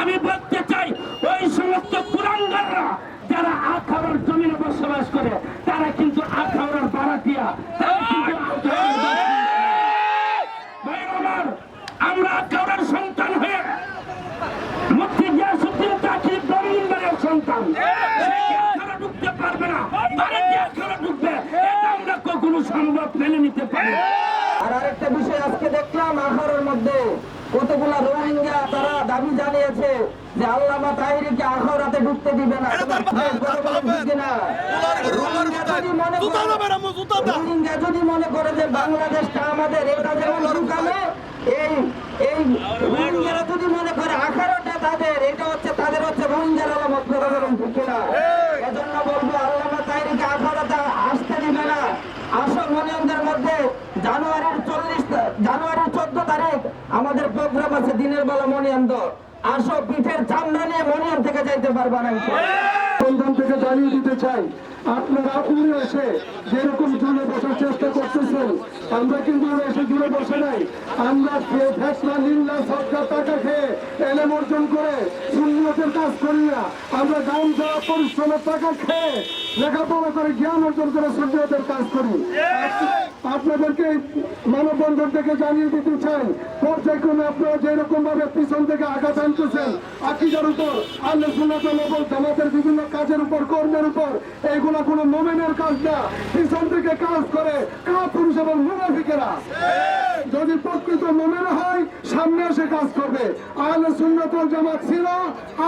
আমি বলতে চাই, ওই সমস্ত কুরাঙ্গাররা যারা আখাওয়ার জমিনে বসবাস করে, তারা কিন্তু আখাওয়ার বারাতিয়া। তারা কিন্তু আমরা সন্তান হয়ে ঢুকতে পারবে না। আমরা কখনো নিতে পারি আর আরেকটা বিষয় আজকে দেখলাম আহারের মধ্যে কতগুলা রোহিঙ্গা তারা দাবি জানিয়েছে যে আল্লামা তাহিরিকে আখরাতে ঢুকতে দিবে না? রোহিঙ্গা যদি মনে করে- রোহিঙ্গা যদি মনে করে যে বাংলাদেশটা আমাদের এটা যেমন ঢুকাবে এই এই রোহিঙ্গারা যদি মনে করে আখারোটা তাদের এটা হচ্ছে তাদের হচ্ছে রোহিঙ্গার আলামত ঠিক কিনা? জানুয়ারির চোদ্দ তারিখ আমাদের প্রোগ্রাম আছে দিনের বেলা মনিয়ন্দ আসো পিঠের চামড়া নিয়ে মনিয়ন থেকে যাইতে পারবা না। থেকে জানিয়ে দিতে চাই? আপনারা উড়ে এসে যেরকম জুড়ে বসার চেষ্টা করতেছেন, আমরা কিন্তু এসে জুড়ে বসে নাই। আমরা খেয়ে ফেসলা নিল্লা সরকার টাকা খেয়ে এলেম অর্জন করে শূন্যতের কাজ করি না। আমরা গান যাওয়া পরিশ্রমের টাকা খেয়ে লেখাপড়া করে, জ্ঞান অর্জন করে শূন্যতের কাজ করি। আপনাদেরকে মানববন্ধন থেকে জানিয়ে দিতে চাই, পর্যায়ক্রমে আপনারা যেরকম ভাবে পিছন থেকে আঘাত আনতেছেন, আকিদার উপর আল্লাহ সুন্নাত জামাতের বিভিন্ন কাজের উপর, কর্মের উপর এইগুলা কোনো মোমেনের কাজ না পিছন থেকে কাজ করে কা পুরুষ এবং মুনাফিকেরা। যদি প্রকৃত মোমেন হয়, সামনে এসে কাজ করবে। আহলে সুন্নাতুল জামাত ছিল,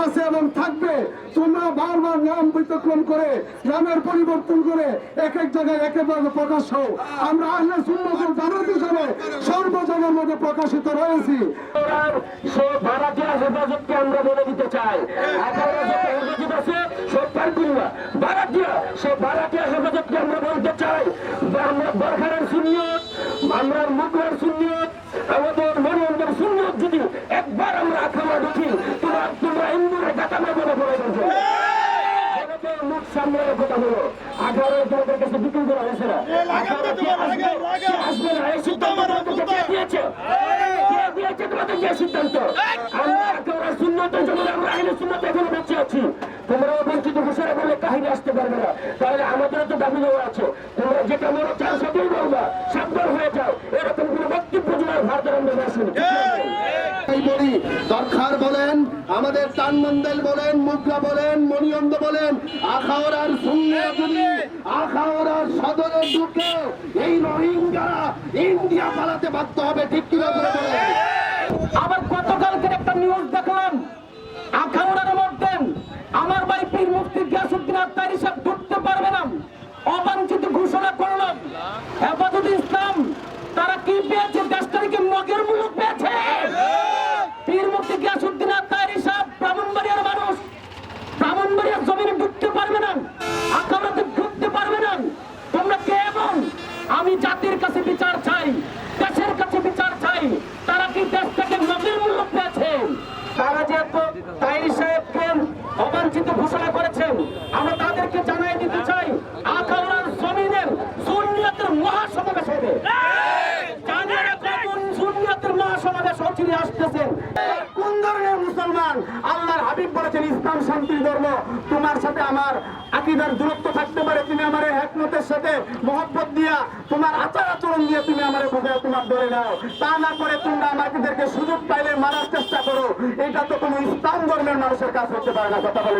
আছে এবং থাকবে। তোমরা বারবার নাম ব্যতিক্রম করে, নামের পরিবর্তন করে এক এক জায়গায় একেবারে প্রকাশ হও। আমরা আহলে সুন্নাতুল জামাত হিসেবে সর্ব জায়গার মধ্যে প্রকাশিত রয়েছি। সে ভাড়াটিয়া হেফাজতকে আমরা বলে দিতে চাই। সব পার সে ভাড়াটিয়া হেফাজতকে আমরা বলতে চাই। আমরা বরখারের সুনিয়ত আমরা মুখের সুনিয়ত আমাদের মরিয়ন্দের সুনিয়ত যদি একবার আমরা আখামা দেখি তোমরা তোমরা হিন্দুরা গাতামা বলে বলে বলছো। মুখ সামনে কথা বলো। আঠারো তোমাদের কাছে বিক্রি করা হয়েছে না। আঠারো কে আসবে না এই সিদ্ধান্ত কে দিয়েছে? কে দিয়েছে তোমাদের যে সিদ্ধান্ত? আমরা শূন্যত যেমন আমরা আইনে শূন্যত এখনও বেঁচে আছি। তোমরা পারবে না। তাহলে আমাদেরও তো দাবি দেওয়া আছে। তোমরা যেটা মনে চাও সেটাই বলবা। সাবধান হয়ে যাও। এরকম কোনো বক্তব্য যেন ভারতের আমরা না শুনি এই বলি দরকার বলেন আমাদের তানমন্দেল বলেন মুগরা বলেন মণিয়ন্দ বলেন আখাওড়ার শূন্য যদি আখাওড়ার সদরে ঢুকে এই রোহিঙ্গারা ইন্ডিয়া পালাতে বাধ্য হবে ঠিক কিনা করে বলেন আবার গতকালকের একটা নিউজ দেখলাম আখাউড়ার মধ্যে আমার ভাই পীর মুফতি গিয়াসুদ্দিন আত্মারি সাহেব ঢুকতে পারবে না অবাঞ্ছিত ঘোষণা করলাম হেফাজত ইসলাম তারা দেশটাকে মগের মুলুক তোমরা কে আমি জাতির কাছে বিচার চাই, দেশের কাছে বিচার চাই। তারা কি দেশ থেকে নবীর মূল্য পেয়েছে? তারা যেহেতু তাইরি সাহেবকে অবাঞ্ছিত ঘোষণা করেছেন, আমরা অচিরে আসতেছেন। কোন ধরনের মুসলমান আল্লাহর হাবিব বলেছেন, ইসলাম শান্তির ধর্ম, তোমার সাথে আমার আকিদার দূরত্ব থাকতে পারে। তুমি আমার একমতের সাথে মহব্বত দিয়া, তোমার আচার আচরণ দিয়ে তুমি আমার বুঝে তোমার ধরে নাও। তা না করে তোমরা আমাদেরকে সুযোগ পাইলে মারার চেষ্টা করো। এটা তো কোনো ইসলাম ধর্মের মানুষের কাজ হতে পারে না। কথা বলে?